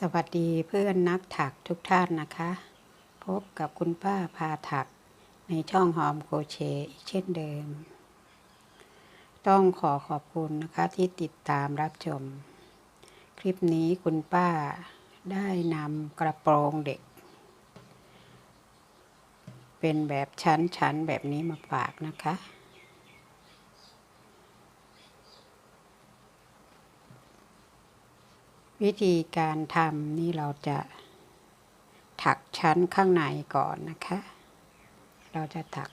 สวัสดีเพื่อนนักถักทุกท่านนะคะ พบกับคุณป้าพาถักในช่องหอมโครเชอีกเช่นเดิม ต้องขอขอบคุณนะคะที่ติดตามรับชม คลิปนี้คุณป้าได้นำกระโปรงเด็ก เป็นแบบชั้นๆแบบนี้มาฝากนะคะ วิธีการทำนี่เราจะถักชั้นข้างในก่อนนะคะ เราจะถัก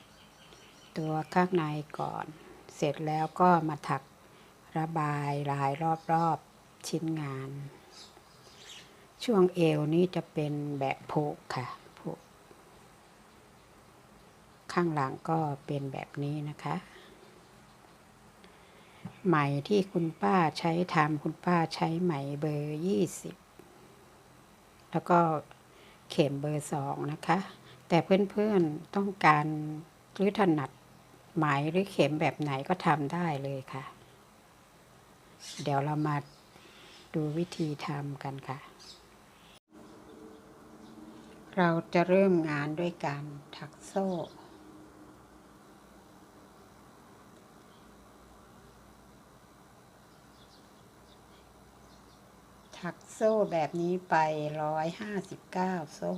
ตัวข้างในก่อน เสร็จแล้วก็มาถักระบายลายรอบๆชิ้นงาน ช่วงเอวนี่จะเป็นแบบผูกค่ะผูกข้างหลังก็เป็นแบบนี้นะคะ ไหมที่คุณป้าใช้ทำคุณป้าใช้ไหมเบอร์ยี่สิบแล้วก็เข็มเบอร์สองนะคะ แต่เพื่อนๆต้องการหรือถนัดไหมหรือเข็มแบบไหนก็ทำได้เลยค่ะ เดี๋ยวเรามาดูวิธีทำกันค่ะ เราจะเริ่มงานด้วยการถักโซ่ ถักโซ่แบบนี้ไปร้อยห้าสิบเก้าโซ่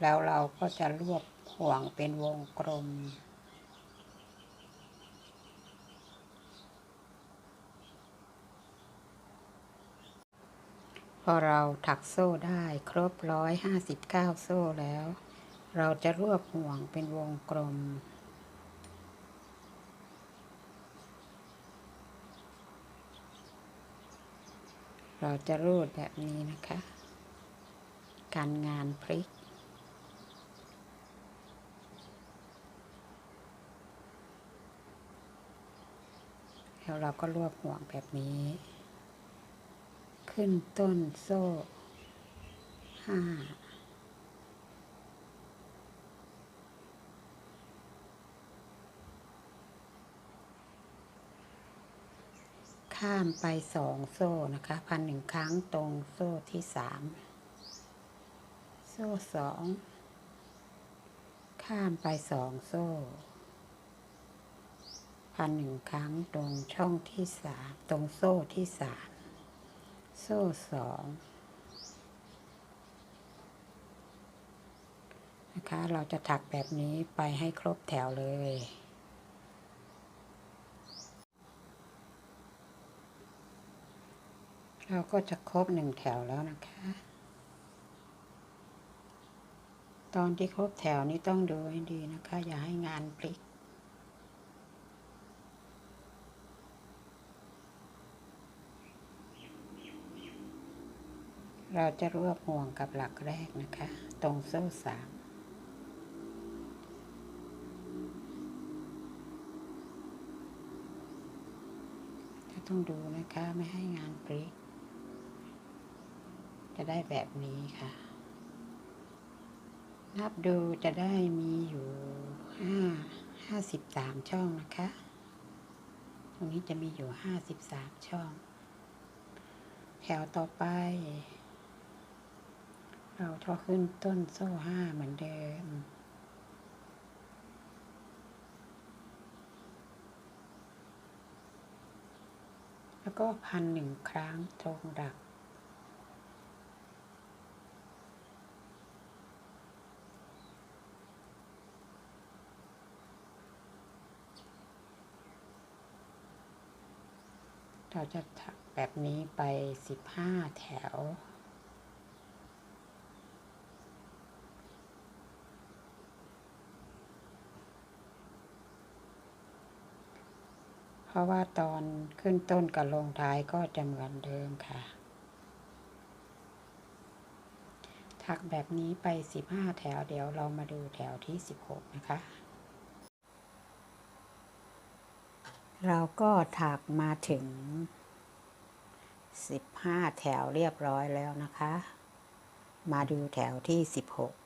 แล้วเราก็จะรวบห่วงเป็นวงกลม พอเราถักโซ่ได้ครบร้อยห้าสิบเก้าโซ่แล้ว เราจะรวบห่วงเป็นวงกลม เราจะรูดแบบนี้นะคะ การงานพลิก แล้วเราก็รวบห่วงแบบนี้ ขึ้นต้นโซ่ห้า ข้ามไปสองโซ่นะคะพันหนึ่งครั้งตรงโซ่ที่สามโซ่สองข้ามไปสองโซ่ พันหนึ่งครั้งตรงช่องที่สามตรงโซ่ที่สามโซ่สองนะคะ เราจะถักแบบนี้ไปให้ครบแถวเลย เราก็จะครบหนึ่งแถวแล้วนะคะ ตอนที่ครบแถวนี้ต้องดูให้ดีนะคะ อย่าให้งานพลิกเราจะรวบห่วงกับหลักแรกนะคะ ตรงโซ่สามต้องดูนะคะ ไม่ให้งานปริก จะได้แบบนี้ค่ะ นับดูจะได้มีอยู่ห้าห้าสิบสามช่องนะคะ ตรงนี้จะมีอยู่ห้าสิบสามช่อง แถวต่อไป เราทอขึ้นต้นโซ่ห้าเหมือนเดิมแล้วก็พันหนึ่งครั้งตรงดัก เราจะถักแบบนี้ไปสิบห้าแถว เพราะว่าตอนขึ้นต้นกับลงท้ายก็จะเหมือนเดิมค่ะ ถักแบบนี้ไป15แถวเดี๋ยวเรามาดูแถวที่16นะคะ เราก็ถักมาถึง 15 แถวเรียบร้อยแล้วนะคะ มาดูแถวที่ 16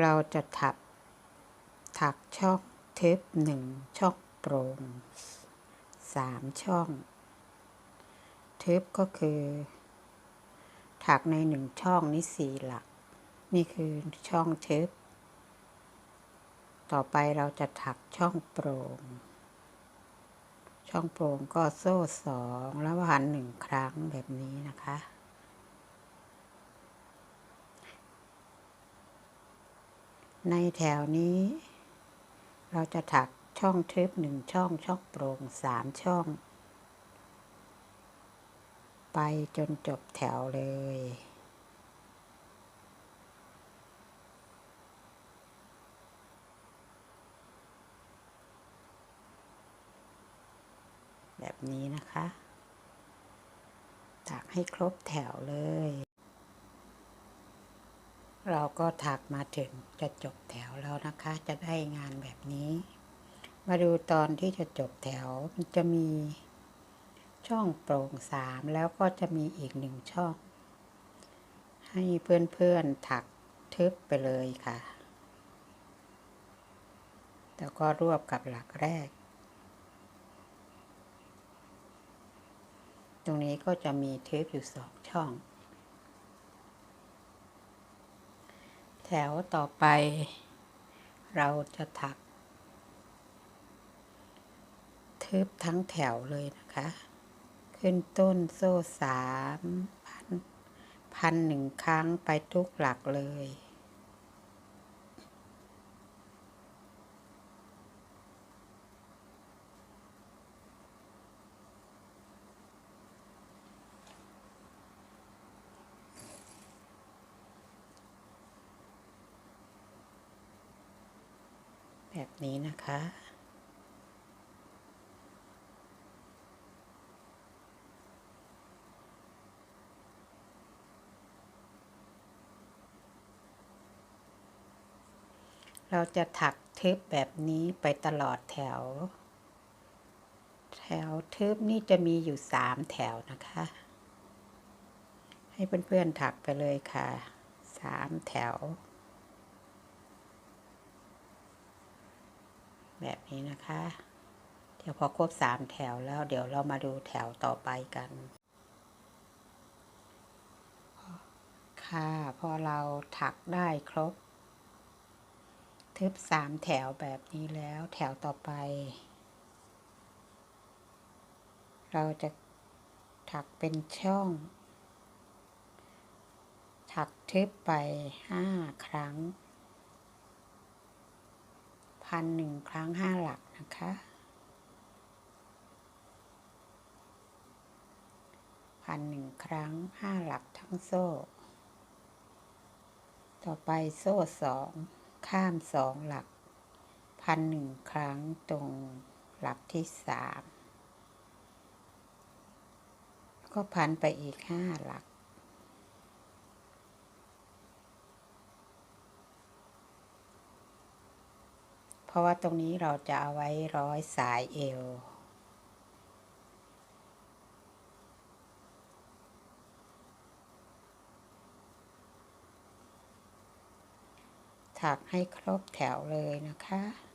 เราจะถัก ถักช่องเทปหนึ่งช่องโปร่งสามช่อง เทปก็คือ ถักในหนึ่งช่องนี่สี่หลัก นี่คือช่องเทปต่อไปเราจะถักช่องโปร่งช่องโปร่งก็โซ่สองแล้วหันหนึ่งครั้งแบบนี้นะคะในแถวนี้ เราจะถักช่องทริปหนึ่งช่องช่องโปร่งสามช่อง ไปจนจบแถวเลยแบบนี้นะคะถักให้ครบแถวเลย เราก็ถักมาถึงจะจบแถวแล้วนะคะ จะได้งานแบบนี้ มาดูตอนที่จะจบแถวมันจะมีช่องโปร่งสามแล้วก็จะมีอีกหนึ่งช่อง ให้เพื่อนๆถักทึบไปเลยค่ะ แล้วก็รวบกับหลักแรก ตรงนี้ก็จะมีเทปอยู่สองช่อง ถวต่อไป เราจะถัก ทึบทั้งแถวเลยนะคะ ขึ้นต้นโซ่สามพันพันหนึ่งครั้งไปทุกหลักเลย แบบนี้นะคะ เราจะถักทึบแบบนี้ไปตลอดแถว แถวทึบนี่จะมีอยู่สามแถวนะคะ ให้เพื่อนๆถักไปเลยค่ะสามแถว แบบนี้นะคะ เดี๋ยวพอครบสามแถวแล้วเดี๋ยวเรามาดูแถวต่อไปกัน ค่ะ พอเราถักได้ครบ ทึบสามแถวแบบนี้แล้วแถวต่อไป เราจะถักเป็นช่อง ถักทึบไปห้าครั้ง พันหนึ่งครั้งห้าหลักนะคะ พันหนึ่งครั้งห้าหลักทั้งโซ่ ต่อไปโซ่สองข้ามสองหลัก พันหนึ่งครั้งตรงหลักที่สามก็พันไปอีกห้าหลัก เพราะว่าตรงนี้เราจะเอาไว้ร้อยสายเอว ถักให้ครบแถวเลยนะคะ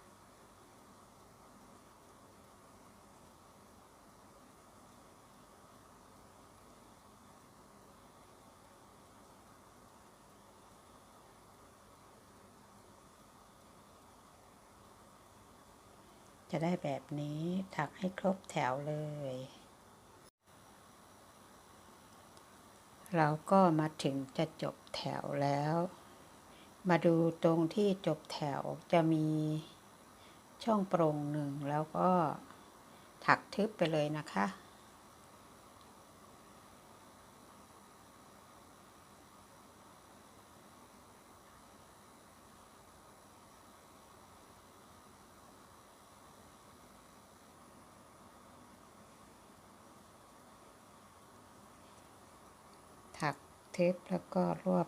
จะได้แบบนี้ถักให้ครบแถวเลย เราก็มาถึงจะจบแถวแล้ว มาดูตรงที่จบแถวจะมีช่องโปร่งหนึ่งแล้วก็ถักทึบไปเลยนะคะ ถักทึบแล้วก็รวบ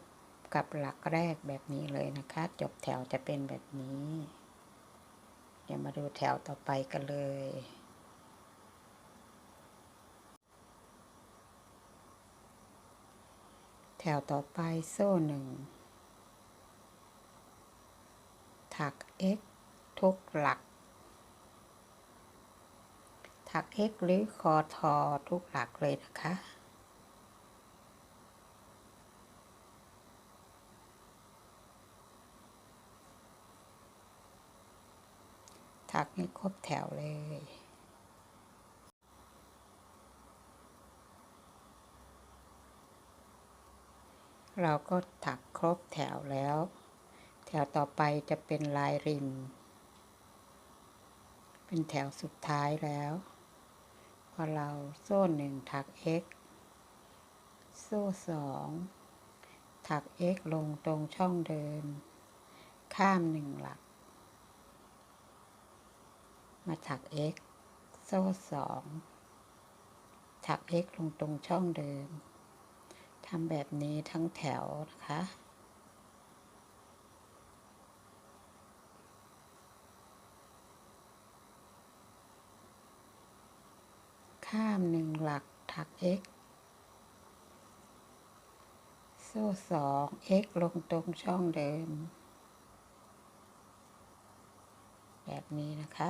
กับหลักแรกแบบนี้เลยนะคะ จบแถวจะเป็นแบบนี้ เดี๋ยวมาดูแถวต่อไปกันเลย แถวต่อไปโซ่หนึ่ง ถัก x ทุกหลัก ถัก x หรือคอทอทุกหลักเลยนะคะ ถักให้ครบแถวเลย เราก็ถักครบแถวแล้ว แถวต่อไปจะเป็นลายริม เป็นแถวสุดท้ายแล้ว พอเราโซ่หนึ่งถัก x โซ่สองถัก x ลงตรงช่องเดิม ข้ามหนึ่งหลัก มาถัก x โซ่สองถัก x ลงตรงช่องเดิมทำแบบนี้ทั้งแถวนะคะ ข้ามหนึ่งหลักถัก x โซ่สอง x ลงตรงช่องเดิม แบบนี้นะคะ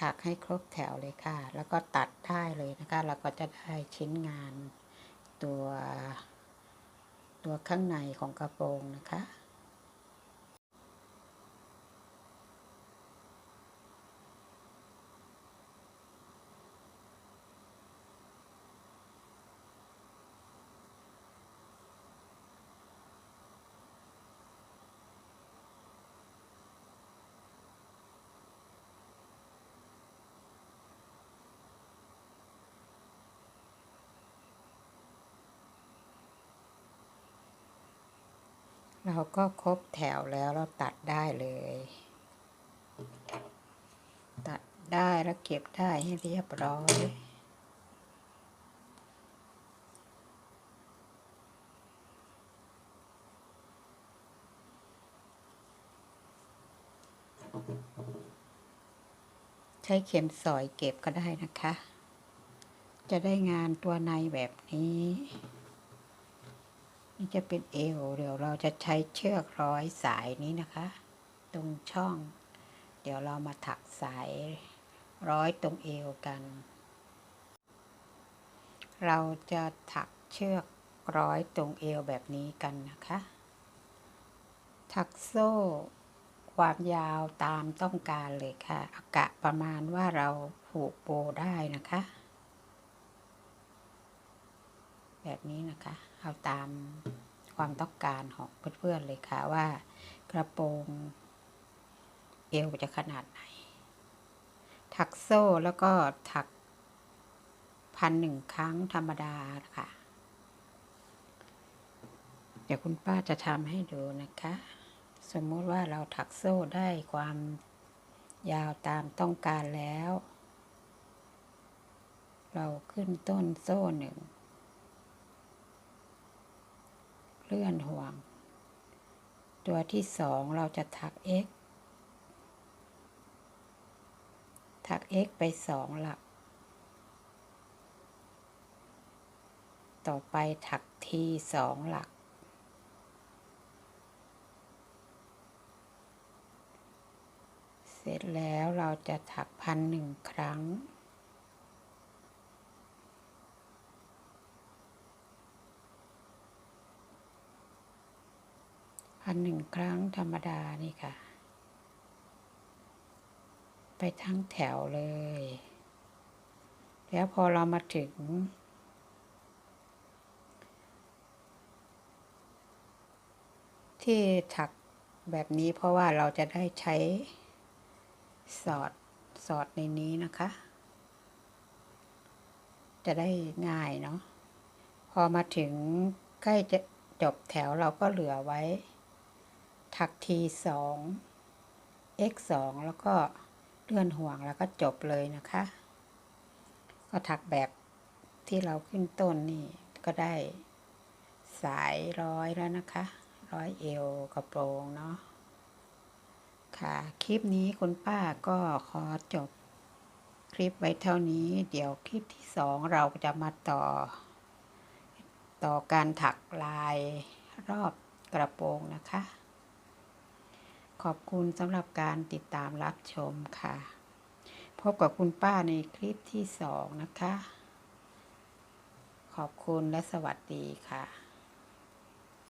ถักให้ครบแถวเลยค่ะ แล้วก็ตัดได้เลยนะคะเราก็จะได้ชิ้นงานตัว ตัวข้างในของกระโปรงนะคะ เราก็ครบแถวแล้วเราตัดได้เลย ตัดได้แล้วเก็บได้ให้เรียบร้อยใช้เข็มสอยเก็บก็ได้นะคะ จะได้งานตัวในแบบนี้ นี่จะเป็นเอวเดี๋ยวเราจะใช้เชือกร้อยสายนี้นะคะ ตรงช่อง เดี๋ยวเรามาถักสายร้อยตรงเอวกัน เราจะถักเชือกร้อยตรงเอวแบบนี้กันนะคะ ถักโซ่ความยาวตามต้องการเลยค่ะ อากะประมาณว่าเราผูกโบได้นะคะ แบบนี้นะคะ เอาตามความต้องการของเพื่อนๆเลยค่ะว่ากระโปรงเอวจะขนาดไหน ถักโซ่แล้วก็ถักพันหนึ่งครั้งธรรมดาค่ะ เดี๋ยวคุณป้าจะทำให้ดูนะคะ สมมติว่าเราถักโซ่ได้ความยาวตามต้องการแล้ว เราขึ้นต้นโซ่หนึ่ง เลื่อนห่วง ตัวที่สองเราจะถัก x ถัก x ไปสองหลัก ต่อไปถัก t สองหลัก เสร็จแล้วเราจะถักพันหนึ่งครั้ง พันหนึ่งครั้งธรรมดานี่ค่ะ ไปทั้งแถวเลย แล้วพอเรามาถึง ที่ถักแบบนี้เพราะว่าเราจะได้ใช้สอดสอดในนี้นะคะ จะได้ง่ายเนาะพอมาถึงใกล้จะจบแถวเราก็เหลือไว้ ถักทีสอง x สองแล้วก็เลื่อนห่วงแล้วก็จบเลยนะคะ ก็ถักแบบที่เราขึ้นต้นนี่ก็ได้สายร้อยแล้วนะคะ ร้อยเอวกระโปรงเนาะค่ะ คลิปนี้คุณป้าก็ขอจบคลิปไว้เท่านี้ เดี๋ยวคลิปที่สองเราจะมาต่อ ต่อการถักลายรอบกระโปรงนะคะ อบคุณสำหรับการติดตามรับชมค่ะ พบกับคุณป้าในคลิปที่สองนะคะ ขอบคุณและสวัสดีค่ะ